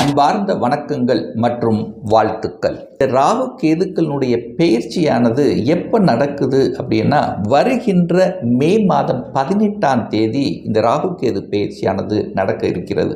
அன்பார்ந்த வணக்கங்கள் மற்றும் வாழ்த்துக்கள். ராகு கேதுக்களுடைய பயிற்சியானது எப்போ நடக்குது அப்படின்னா வருகின்ற மே மாதம் பதினெட்டாம் தேதி இந்த ராகு கேது பயிற்சியானது நடக்க இருக்கிறது.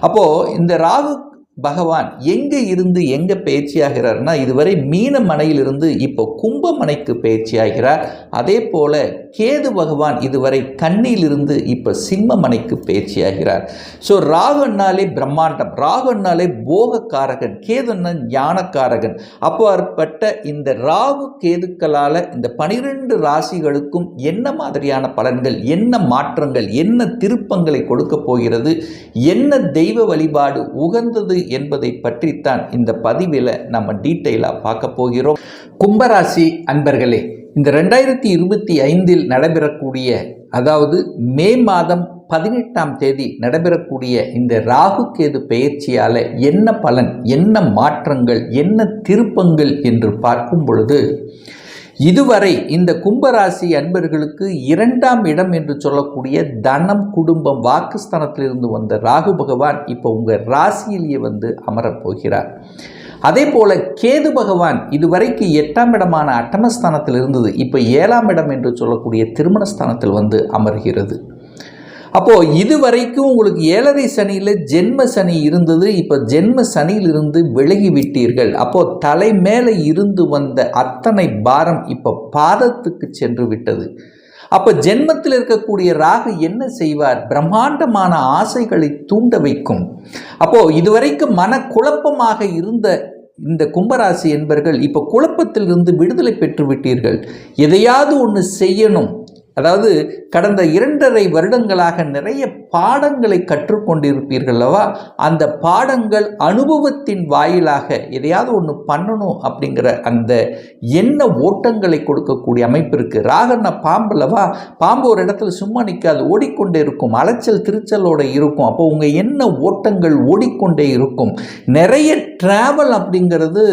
அப்போது இந்த ராகு பகவான் எங்கே இருந்து எங்கே பயிற்சியாகிறார்னா இதுவரை மீன மனையிலிருந்து இப்போ கும்பமனைக்கு பயிற்சியாகிறார் அதே போல கேது பகவான் இதுவரை கண்ணியிலிருந்து இப்போ சிம்மமனைக்கு பயிற்சியாகிறார் ஸோ ராகுன்னாலே பிரம்மாண்டம் ராகுன்னாலே போகக்காரகன் கேதுன்னா ஞானக்காரகன். அப்பாற்பட்ட இந்த ராகு கேதுக்களால் இந்த பனிரெண்டு ராசிகளுக்கும் என்ன மாதிரியான பலன்கள் என்ன மாற்றங்கள் என்ன திருப்பங்களை கொடுக்க போகிறது என்ன தெய்வ வழிபாடு உகந்தது என்பதை பற்றித்தான் இந்த பதிவில் நம்ம டீட்டெயிலாக பார்க்க போகிறோம். கும்பராசி அன்பர்களே இந்த ரெண்டாயிரத்தி இருபத்தி ஐந்தில் நடைபெறக்கூடிய அதாவது மே மாதம் பதினெட்டாம் தேதி நடைபெறக்கூடிய இந்த ராகு கேது பயிற்சியால் என்ன பலன் என்ன மாற்றங்கள் என்ன திருப்பங்கள் என்று பார்க்கும் பொழுது இதுவரை இந்த கும்பராசி அன்பர்களுக்கு இரண்டாம் இடம் என்று சொல்லக்கூடிய தனம் குடும்பம் வாக்குஸ்தானத்திலிருந்து வந்த ராகு பகவான் இப்போ உங்கள் ராசியிலேயே வந்து அமரப்போகிறார் அதே போல கேது பகவான் இதுவரைக்கு எட்டாம் இடமான அட்டமஸ்தானத்தில் இருந்தது. இப்போ ஏழாம் இடம் என்று சொல்லக்கூடிய திருமணஸ்தானத்தில் வந்து அமர்கிறது. அப்போது இதுவரைக்கும் உங்களுக்கு ஏழரை சனியில் ஜென்ம சனி இருந்தது இப்போ ஜென்ம சனியிலிருந்து விலகி விட்டீர்கள் அப்போது தலை மேலே இருந்து வந்த அத்தனை பாரம் இப்போ பாதத்துக்கு சென்று விட்டது. அப்போ ஜென்மத்தில் இருக்கக்கூடிய ராகு என்ன செய்வார்? பிரம்மாண்டமான ஆசைகளை தூண்ட வைக்கும். அப்போது இதுவரைக்கும் மன குழப்பமாக இருந்த இந்த கும்பராசி என்பர்கள் இப்போ குழப்பத்திலிருந்து விடுதலை பெற்று விட்டீர்கள். எதையாவது ஒன்று செய்யணும். அதாவது கடந்த இரண்டரை வருடங்களாக நிறைய பாடங்களை கற்றுக்கொண்டிருப்பீர்கள் அல்லவா அந்த பாடங்கள் அனுபவத்தின் வாயிலாக எதையாவது ஒன்று பண்ணணும் அப்படிங்கிற அந்த எண்ண ஓட்டங்களை கொடுக்கக்கூடிய அமைப்பு இருக்குது ராகண்ண பாம்பு அல்லவா? பாம்பு ஒரு இடத்துல சும்மா நிற்காது ஓடிக்கொண்டே இருக்கும். அலைச்சல் திருச்சலோடு இருக்கும். அப்போ உங்கள் எண்ண ஓட்டங்கள் ஓடிக்கொண்டே இருக்கும். நிறைய ட்ராவல் அப்படிங்கிறது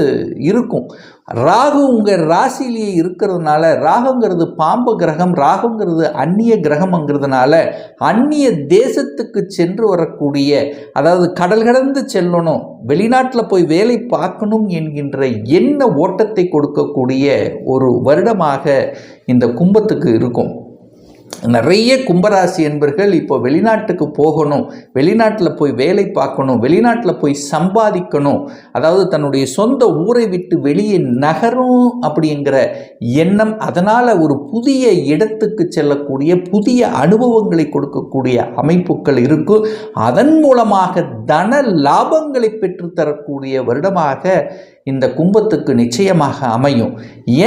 இருக்கும். ராகு உங்கள் ராசியிலேயே இருக்கிறதுனால ராகுங்கிறது பாம்பு கிரகம் ராகுங்கிறது அந்நிய கிரகம்ங்கிறதுனால அந்நிய தேசத்துக்கு சென்று வரக்கூடிய அதாவது கடல் கடந்து செல்லணும் வெளிநாட்டில் போய் வேலை பார்க்கணும் என்கின்ற எண்ண ஓட்டத்தை கொடுக்கக்கூடிய ஒரு வருடமாக இந்த கும்பத்துக்கு இருக்கும். நிறைய கும்பராசி என்பர்கள் இப்போ வெளிநாட்டுக்கு போகணும் வெளிநாட்டில் போய் வேலை பார்க்கணும் வெளிநாட்டில் போய் சம்பாதிக்கணும் அதாவது தன்னுடைய சொந்த ஊரை விட்டு வெளியே நகரும் அப்படிங்கிற எண்ணம் அதனால் ஒரு புதிய இடத்துக்கு செல்லக்கூடிய புதிய அனுபவங்களை கொடுக்கக்கூடிய அமைப்புகள் இருக்கும் அதன் மூலமாக தன லாபங்களை பெற்றுத்தரக்கூடிய வருடமாக இந்த கும்பத்துக்கு நிச்சயமாக அமையும்.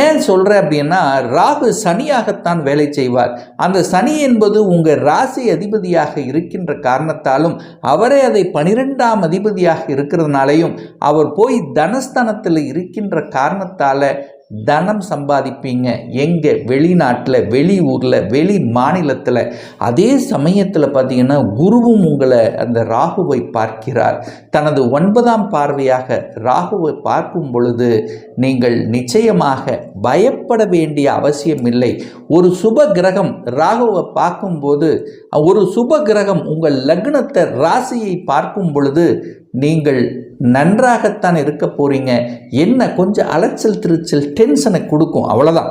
ஏன் சொல்கிறேன் அப்படின்னா ராகு சனியாகத்தான் வேலை செய்வார். அந்த சனி என்பது உங்கள் ராசி அதிபதியாக இருக்கின்ற காரணத்தாலும் அவரே அதை பனிரெண்டாம் அதிபதியாக இருக்கிறதுனாலையும் அவர் போய் தனஸ்தானத்தில் இருக்கின்ற காரணத்தால் தனம் சம்பாதிப்பீங்க. எங்கே? வெளிநாட்டில் வெளி ஊரில் வெளி மாநிலத்தில். அதே சமயத்தில் பார்த்தீங்கன்னா குருவும் உங்களை அந்த ராகுவை பார்க்கிறார். தனது ஒன்பதாம் பார்வையாக ராகுவை பார்க்கும் பொழுது நீங்கள் நிச்சயமாக பயப்பட வேண்டிய அவசியம் இல்லை. ஒரு சுப கிரகம் ராகுவை பார்க்கும்போது ஒரு சுப கிரகம் உங்கள் லக்னத்தை ராசியை பார்க்கும் பொழுது நீங்கள் நன்றாகத்தான் இருக்க போகிறீங்க என்ன கொஞ்சம் அலைச்சல் திருச்சல் டென்ஷனை கொடுக்கும். அவ்வளோதான்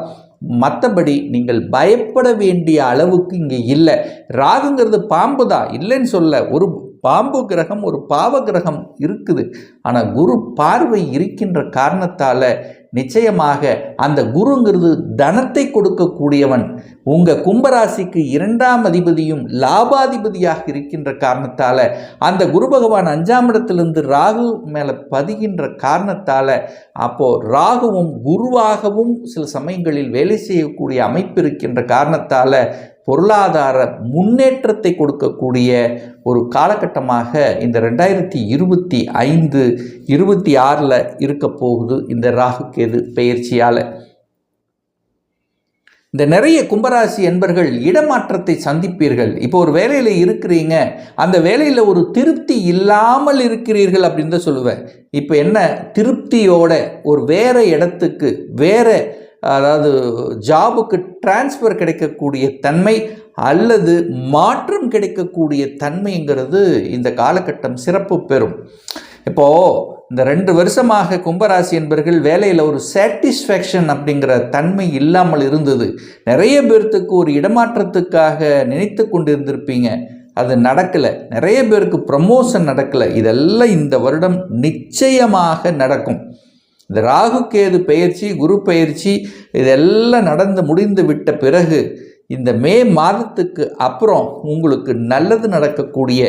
மற்றபடி நீங்கள் பயப்பட வேண்டிய அளவுக்கு இங்கே இல்லை. ராகுங்கிறது பாம்பு தான். இல்லைன்னு சொல்ல ஒரு பாம்பு கிரகம் ஒரு பாவ கிரகம் இருக்குது. ஆனால் குரு பார்வை இருக்கின்ற காரணத்தால் நிச்சயமாக அந்த குருங்கிறது தனத்தை கொடுக்கக்கூடியவன். உங்கள் கும்பராசிக்கு இரண்டாம் அதிபதியும் லாபாதிபதியாக இருக்கின்ற காரணத்தால் அந்த குரு பகவான் அஞ்சாம் இடத்திலிருந்து ராகு மேலே பதிகின்ற காரணத்தால் அப்போது ராகுவும் குருவாகவும் சில சமயங்களில் வேலை செய்யக்கூடிய அமைப்பு இருக்கின்ற காரணத்தால் பொருளாதார முன்னேற்றத்தை கொடுக்கக்கூடிய ஒரு காலகட்டமாக இந்த ரெண்டாயிரத்தி இருபத்தி ஐந்து இருபத்தி ஆறில் இருக்க போகுது இந்த ராகு கேது பெயர்ச்சியால். இந்த நிறைய கும்பராசி என்பர்கள் இடமாற்றத்தை சந்திப்பீர்கள். இப்போ ஒரு வேலையில் இருக்கிறீங்க. அந்த வேலையில் ஒரு திருப்தி இல்லாமல் இருக்கிறீர்கள் அப்படின்னு தான் சொல்லுவேன். இப்போ என்ன திருப்தியோட ஒரு வேறு இடத்துக்கு வேற அதாவது ஜாபுக்கு டிரான்ஸ்ஃபர் கிடைக்கக்கூடிய தன்மை அல்லது மாற்றம் கிடைக்கக்கூடிய தன்மைங்கிறது இந்த காலகட்டம் சிறப்பு பெறும். இப்போது இந்த ரெண்டு வருஷமாக கும்பராசி என்பர்கள் வேலையில் ஒரு சாட்டிஸ்ஃபேக்ஷன் அப்படிங்கிற தன்மை இல்லாமல் இருந்தது. நிறைய பேர்த்துக்கு ஒரு இடமாற்றத்துக்காக நினைத்து கொண்டிருந்திருப்பீங்க. அது நடக்கலை. நிறைய பேருக்கு ப்ரமோஷன் நடக்கலை. இதெல்லாம் இந்த வருடம் நிச்சயமாக நடக்கும். இந்த ராகு கேது பயிற்சி குரு பயிற்சி இதெல்லாம் நடந்து முடிந்து விட்ட பிறகு இந்த மே மாதத்துக்கு அப்புறம் உங்களுக்கு நல்லது நடக்கக்கூடிய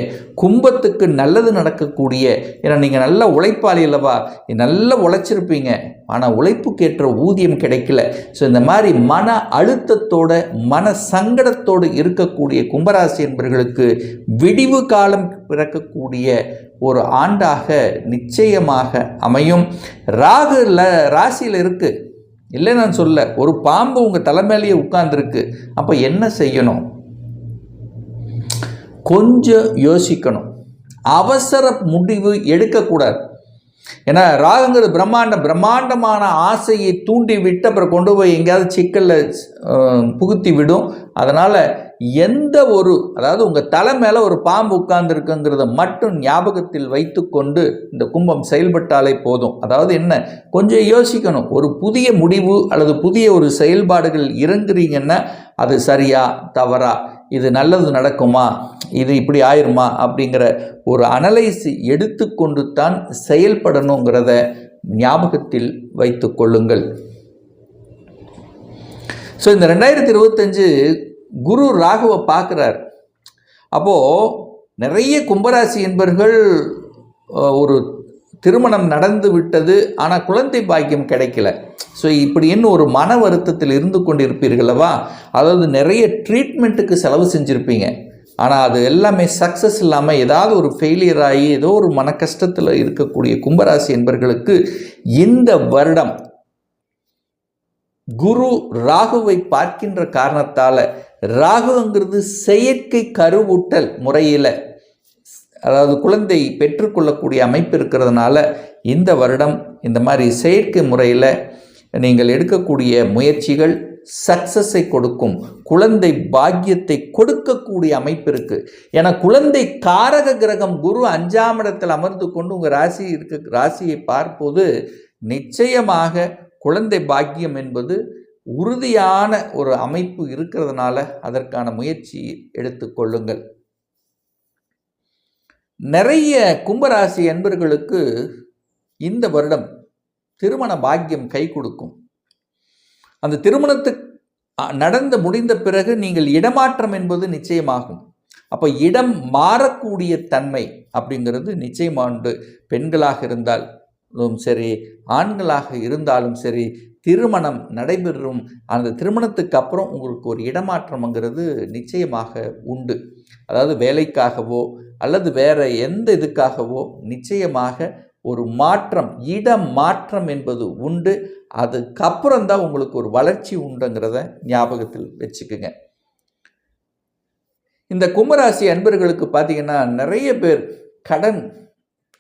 கும்பத்துக்கு நல்லது நடக்கக்கூடிய ஏன்னா நீங்கள் நல்ல உழைப்பாளி அல்லவா? நல்லா உழைச்சிருப்பீங்க. ஆனால் உழைப்புக்கேற்ற ஊதியம் கிடைக்கல. ஸோ இந்த மாதிரி மன அழுத்தத்தோட மன சங்கடத்தோடு இருக்கக்கூடிய கும்பராசி என்பவர்களுக்கு விடிவு காலம் பிறக்கக்கூடிய ஒரு ஆண்டாக நிச்சயமாக அமையும். ராகுல ராசியில் இருக்குது இல்லை நான் சொல்ல ஒரு பாம்பு உங்கள் தலைமையிலேயே உட்கார்ந்துருக்கு. அப்போ என்ன செய்யணும்? கொஞ்சம் யோசிக்கணும். அவசர முடிவு எடுக்கக்கூடாது. ஏன்னா ராகுங்கிறது பிரம்மாண்டம் பிரம்மாண்டமான ஆசையை தூண்டி விட்டு அப்புறம் கொண்டு போய் எங்கேயாவது சிக்கலில் புகுத்தி விடும். அதனால் எந்த ஒரு அதாவது உங்கள் தலை மேலே ஒரு பாம்பு உட்கார்ந்துருக்குங்கிறத மட்டும் ஞாபகத்தில் வைத்து கொண்டு இந்த கும்பம் செயல்பட்டாலே போதும். அதாவது என்ன? கொஞ்சம் யோசிக்கணும். ஒரு புதிய முடிவு அல்லது புதிய ஒரு செயல்பாடுகள் இறங்குறீங்கன்னா அது சரியா தவறா? இது நல்லது நடக்குமா? இது இப்படி ஆயிருமா? அப்படிங்கிற ஒரு அனலைஸ் எடுத்துக்கொண்டு தான் செயல்படணுங்கிறத ஞாபகத்தில் வைத்து கொள்ளுங்கள். ஸோ இந்த ரெண்டாயிரத்தி இருபத்தஞ்சு குரு ராகுவை பார்க்குறார். அப்போது நிறைய கும்பராசி என்பர்கள் ஒரு திருமணம் நடந்து விட்டது ஆனால் குழந்தை பாக்கியம் கிடைக்கல. ஸோ இப்படின்னு ஒரு மன வருத்தத்தில் இருந்து கொண்டிருப்பீர்களவா? அதாவது நிறைய ட்ரீட்மெண்ட்டுக்கு செலவு செஞ்சுருப்பீங்க. ஆனால் அது எல்லாமே சக்ஸஸ் இல்லாமல் ஏதாவது ஒரு ஃபெயிலியர் ஆகி ஏதோ ஒரு மன கஷ்டத்தில் இருக்கக்கூடிய கும்பராசி என்பர்களுக்கு இந்த வருடம் குரு ராகுவை பார்க்கின்ற காரணத்தால் ராகுங்கிறது செயற்கை கருவூட்டல் முறையில் அதாவது குழந்தை பெற்றுக்கொள்ளக்கூடிய அமைப்பு இருக்கிறதுனால இந்த வருடம் இந்த மாதிரி செயற்கை முறையில் நீங்கள் எடுக்கக்கூடிய முயற்சிகள் சக்ஸஸை கொடுக்கும். குழந்தை பாக்கியத்தை கொடுக்கக்கூடிய அமைப்பு இருக்குது ஏன்னா குழந்தை காரக கிரகம் குரு அஞ்சாம் இடத்தில் அமர்ந்து கொண்டு உங்கள் ராசி இருக்க ராசியை பார்ப்போது நிச்சயமாக குழந்தை பாக்கியம் என்பது உறுதியான ஒரு அமைப்பு இருக்கிறதுனால அதற்கான முயற்சி எடுத்துக்கொள்ளுங்கள் நிறைய கும்பராசி அன்பர்களுக்கு இந்த வருடம் திருமண பாக்கியம் கை கொடுக்கும். அந்த திருமணத்து நடந்து முடிந்த பிறகு நீங்கள் இடமாற்றம் என்பது நிச்சயமாகும். அப்போ இடம் மாறக்கூடிய தன்மை அப்படிங்கிறது நிச்சயமாண்டு பெண்களாக இருந்தாலும் சரி ஆண்களாக இருந்தாலும் சரி திருமணம் நடைபெறும். அந்த திருமணத்துக்கு அப்புறம் உங்களுக்கு ஒரு இடமாற்றம்ங்கிறது நிச்சயமாக உண்டு. அதாவது வேலைக்காகவோ அல்லது வேறு எந்த இதுக்காகவோ நிச்சயமாக ஒரு மாற்றம் இடம் மாற்றம் என்பது உண்டு. அதுக்கப்புறம் தான் உங்களுக்கு ஒரு வளர்ச்சி உண்டுங்கிறத ஞாபகத்தில் வச்சுக்குங்க. இந்த கும்பராசி அன்பர்களுக்கு பார்த்தீங்கன்னா நிறைய பேர் கடன்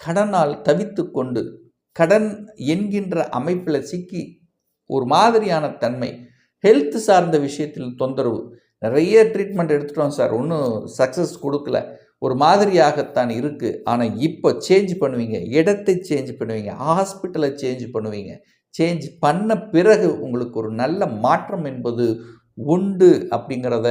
கடனால் தவித்து கொண்டு கடன் என்கின்ற அமைப்பில் சிக்கி ஒரு மாதிரியான தன்மை. ஹெல்த் சார்ந்த விஷயத்தில் தொந்தரவு. நிறைய ட்ரீட்மெண்ட் எடுத்துட்டோம் சார். ஒன்றும் சக்ஸஸ் கொடுக்கல. ஒரு மாதிரியாகத்தான் இருக்குது ஆனால் இப்போ சேஞ்ச் பண்ணுவீங்க. இடத்தை சேஞ்ச் பண்ணுவீங்க. ஹாஸ்பிட்டலை சேஞ்ச் பண்ணுவீங்க. சேஞ்ச் பண்ண பிறகு உங்களுக்கு ஒரு நல்ல மாற்றம் என்பது உண்டு அப்படிங்கிறத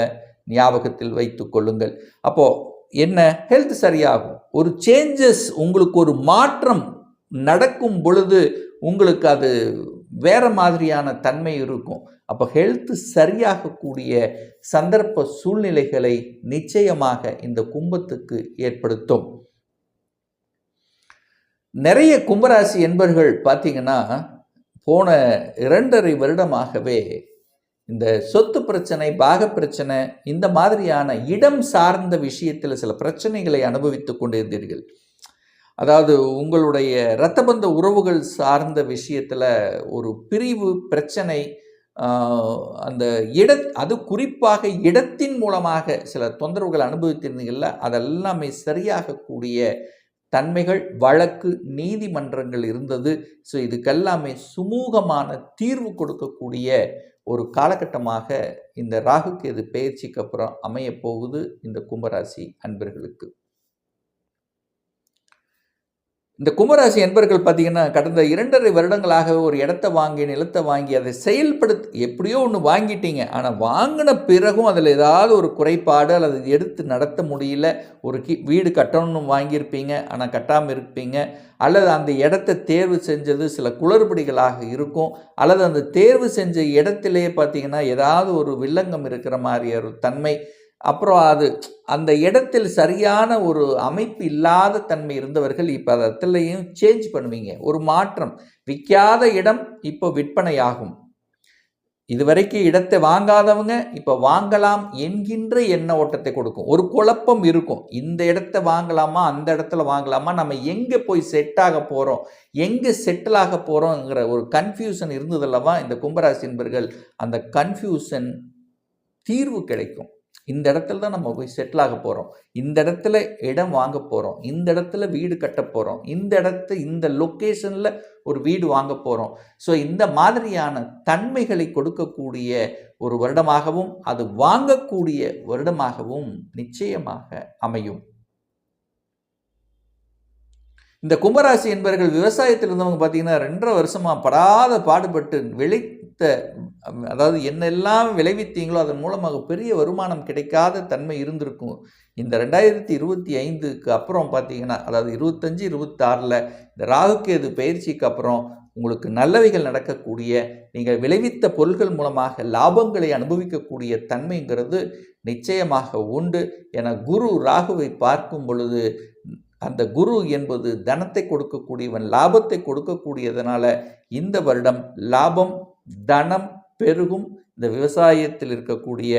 ஞாபகத்தில் வைத்து கொள்ளுங்கள். அப்போது என்ன? ஹெல்த் சரியாகும். ஒரு சேஞ்சஸ் உங்களுக்கு ஒரு மாற்றம் நடக்கும் பொழுது உங்களுக்கு அது வேறு மாதிரியான தன்மை இருக்கும். அப்போ ஹெல்த்து சரியாகக்கூடிய சந்தர்ப்ப சூழ்நிலைகளை நிச்சயமாக இந்த கும்பத்துக்கு ஏற்படுத்தும். நிறைய கும்பராசி என்பர்கள் பார்த்தீங்கன்னா போன இரண்டரை வருடமாகவே இந்த சொத்து பிரச்சனை பாக பிரச்சனை இந்த மாதிரியான இடம் சார்ந்த விஷயத்தில் சில பிரச்சனைகளை அனுபவித்து கொண்டிருந்தீர்கள். அதாவது உங்களுடைய இரத்தபந்த உறவுகள் சார்ந்த விஷயத்தில் ஒரு பிரிவு பிரச்சனை அந்த இட அது குறிப்பாக இடத்தின் மூலமாக சில தொந்தரவுகள் அனுபவித்திருந்தீங்கள்ல அதெல்லாமே சரியாகக்கூடிய தன்மைகள் வழக்கு நீதிமன்றங்கள் இருந்தது. ஸோ இதுக்கெல்லாமே சுமூகமான தீர்வு கொடுக்கக்கூடிய ஒரு காலகட்டமாக இந்த ராகுகேது பயிற்சிக்கு அப்புறம் அமையப்போகுது இந்த கும்பராசி அன்பர்களுக்கு. இந்த கும்பராசி என்பர்கள் பார்த்தீங்கன்னா கடந்த இரண்டரை வருடங்களாக ஒரு இடத்த வாங்கி நிலத்தை வாங்கி அதை செயல்படுத்த எப்படியோ ஒன்று வாங்கிட்டீங்க. ஆனால் வாங்கின பிறகும் அதில் ஏதாவது ஒரு குறைபாடு அல்லது எடுத்து நடத்த முடியல. ஒரு கி வீடு கட்டணும்னு வாங்கியிருப்பீங்க. ஆனால் கட்டாமல் இருப்பீங்க. அல்லது அந்த இடத்த தேர்வு செஞ்சது சில குளறுபடிகளாக இருக்கும். அல்லது அந்த தேர்வு செஞ்ச இடத்திலே பார்த்தீங்கன்னா ஏதாவது ஒரு வில்லங்கம் இருக்கிற மாதிரி ஒரு தன்மை அப்புறம் அது அந்த இடத்தில் சரியான ஒரு அமைப்பு இல்லாத தன்மை இருந்தவர்கள் இப்போ அதத்துலையும் சேஞ்ச் பண்ணுவீங்க. ஒரு மாற்றம். விற்காத இடம் இப்போ விற்பனையாகும். இதுவரைக்கும் இடத்தை வாங்காதவங்க இப்போ வாங்கலாம் என்கின்ற எண்ண ஓட்டத்தை கொடுக்கும். ஒரு குழப்பம் இருக்கும். இந்த இடத்த வாங்கலாமா அந்த இடத்துல வாங்கலாமா நம்ம எங்கே போய் செட் ஆக போகிறோம் எங்கே செட்டில் ஆக போகிறோங்கிற ஒரு கன்ஃபியூஷன் இருந்ததல்லவா இந்த கும்பராசி என்பர்கள் அந்த கன்ஃபியூஷன் தீர்வு கிடைக்கும். இந்த இடத்துல தான் நம்ம போய் செட்டில் ஆக போகிறோம் இந்த இடத்துல இடம் வாங்க போகிறோம் இந்த இடத்துல வீடு கட்ட போகிறோம் இந்த இடத்து இந்த லொக்கேஷனில் ஒரு வீடு வாங்க போகிறோம் ஸோ இந்த மாதிரியான தன்மைகளை கொடுக்கக்கூடிய ஒரு வருடமாகவும் அது வாங்கக்கூடிய வருடமாகவும் நிச்சயமாக அமையும். இந்த கும்பராசி என்பவர்கள் விவசாயத்தில் இருந்தவங்க பார்த்தீங்கன்னா ரெண்டரை வருஷமாக படாத பாடுபட்டு விளைத்த அதாவது என்னெல்லாம் விளைவித்தீங்களோ அதன் மூலமாக பெரிய வருமானம் கிடைக்காத தன்மை இருந்திருக்கும். இந்த ரெண்டாயிரத்தி இருபத்தி ஐந்துக்கு அப்புறம் பார்த்தீங்கன்னா அதாவது இருபத்தஞ்சி இருபத்தாறில் இந்த ராகுக்கேது பயிற்சிக்கு அப்புறம் உங்களுக்கு நல்லவைகள் நடக்கக்கூடிய நீங்கள் விளைவித்த பொருள்கள் மூலமாக லாபங்களை அனுபவிக்கக்கூடிய தன்மைங்கிறது நிச்சயமாக உண்டு. என குரு ராகுவை பார்க்கும் பொழுது அந்த குரு என்பது தனத்தை கொடுக்கக்கூடியவன் லாபத்தை கொடுக்கக்கூடியதனால இந்த வருடம் லாபம் தனம் பெருகும். இந்த விவசாயத்தில் இருக்கக்கூடிய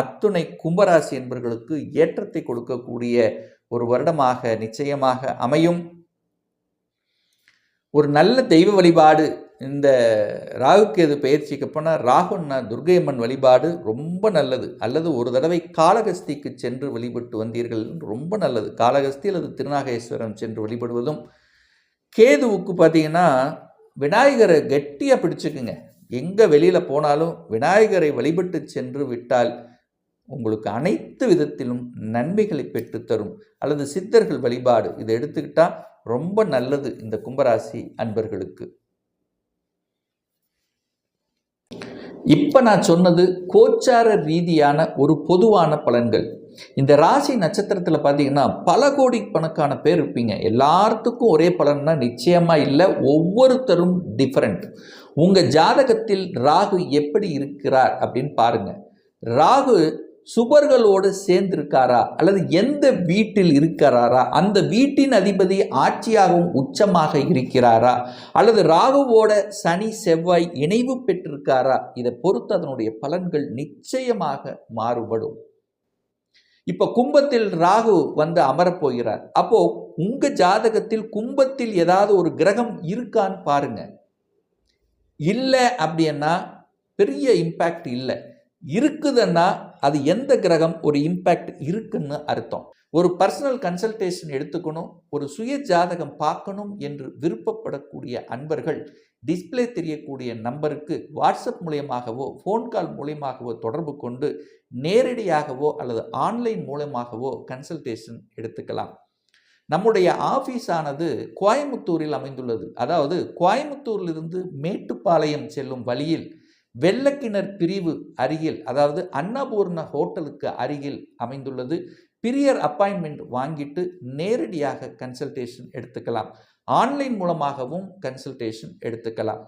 அத்துணை கும்பராசி என்பவர்களுக்கு ஏற்றத்தை கொடுக்கக்கூடிய ஒரு வருடமாக நிச்சயமாக அமையும். ஒரு நல்ல தெய்வ வழிபாடு இந்த ராகுக்கேது பயிற்சிக்கு போனால் ராகுன்னா துர்கையம்மன் வழிபாடு ரொம்ப நல்லது. அல்லது ஒரு தடவை காளகஸ்திக்கு சென்று வழிபட்டு வந்தீர்கள். ரொம்ப நல்லது. காளகஸ்தி அல்லது திருநாகேஸ்வரம் சென்று வழிபடுவதும் கேதுவுக்கு பார்த்தீங்கன்னா விநாயகரை கெட்டியாக பிடிச்சிக்குங்க. எங்கே வெளியில் போனாலும் விநாயகரை வழிபட்டு சென்று விட்டால் உங்களுக்கு அனைத்து விதத்திலும் நன்மைகளை பெற்றுத்தரும் அல்லது சித்தர்கள் வழிபாடு இதை எடுத்துக்கிட்டால் ரொம்ப நல்லது இந்த கும்பராசி அன்பர்களுக்கு. இப்போ நான் சொன்னது கோச்சார ரீதியான ஒரு பொதுவான பலன்கள். இந்த ராசி நட்சத்திரத்தில் பார்த்தீங்கன்னா பல கோடி கணக்கான பேர் இருப்பீங்க. எல்லாத்துக்கும் ஒரே பலன்னா நிச்சயமாக இல்லை ஒவ்வொருத்தரும் டிஃப்ரெண்ட் உங்கள் ஜாதகத்தில் ராகு எப்படி இருக்கிறார் அப்படின்னு பாருங்கள் ராகு சுபர்களோடு சேர்ந்திருக்காரா? அல்லது எந்த வீட்டில் இருக்கிறாரா? அந்த வீட்டின் அதிபதி ஆட்சியாகவும் உச்சமாக இருக்கிறாரா? அல்லது ராகுவோட சனி செவ்வாய் இணைவு பெற்றிருக்காரா? இதை பொறுத்து அதனுடைய பலன்கள் நிச்சயமாக மாறுபடும். இப்ப கும்பத்தில் ராகு வந்து அமரப்போகிறார். அப்போ உங்க ஜாதகத்தில் கும்பத்தில் ஏதாவது ஒரு கிரகம் இருக்கான்னு பாருங்க. இல்லை அப்படின்னா பெரிய இம்பேக்ட் இல்லை. இருக்குதுன்னா அது எந்த கிரகம் ஒரு இம்பேக்ட் இருக்குன்னு அர்த்தம். ஒரு பர்சனல் கன்சல்டேஷன் எடுத்துக்கணும் ஒரு சுய ஜாதகம் பார்க்கணும் என்று விருப்பப்படக்கூடிய அன்பர்கள் டிஸ்பிளே தெரியக்கூடிய நம்பருக்கு வாட்ஸ்அப் மூலியமாகவோ ஃபோன் கால் மூலியமாகவோ தொடர்பு கொண்டு நேரடியாகவோ அல்லது ஆன்லைன் மூலமாகவோ கன்சல்டேஷன் எடுத்துக்கலாம். நம்முடைய ஆஃபீஸ் ஆனது கோயம்புத்தூரில் அமைந்துள்ளது. அதாவது கோயம்புத்தூரிலிருந்து மேட்டுப்பாளையம் செல்லும் வழியில் வெள்ளக்கிணர் பிரிவு அருகில் அதாவது அன்னபூர்ண ஹோட்டலுக்கு அருகில் அமைந்துள்ளது. பிரியர் அப்பாயின்மெண்ட் வாங்கிட்டு நேரடியாக கன்சல்டேஷன் எடுத்துக்கலாம். ஆன்லைன் மூலமாகவும் கன்சல்டேஷன் எடுத்துக்கலாம்.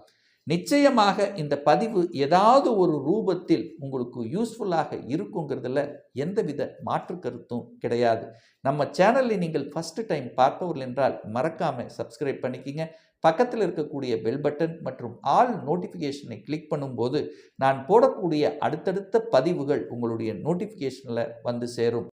நிச்சயமாக இந்த பதிவு ஏதாவது ஒரு ரூபத்தில் உங்களுக்கு யூஸ்ஃபுல்லாக இருக்குங்கிறதுல எந்தவித மாற்று கருத்தும் கிடையாது. நம்ம சேனலில் நீங்கள் ஃபஸ்ட்டு டைம் பார்ப்பவர்கள் என்றால் மறக்காமல் சப்ஸ்கிரைப் பண்ணிக்கிங்க. பக்கத்தில் இருக்கக்கூடிய பெல் பட்டன் மற்றும் ஆல் நோட்டிஃபிகேஷனை கிளிக் பண்ணும்போது நான் போடக்கூடிய அடுத்தடுத்த பதிவுகள் உங்களுடைய நோட்டிஃபிகேஷனில் வந்து சேரும்.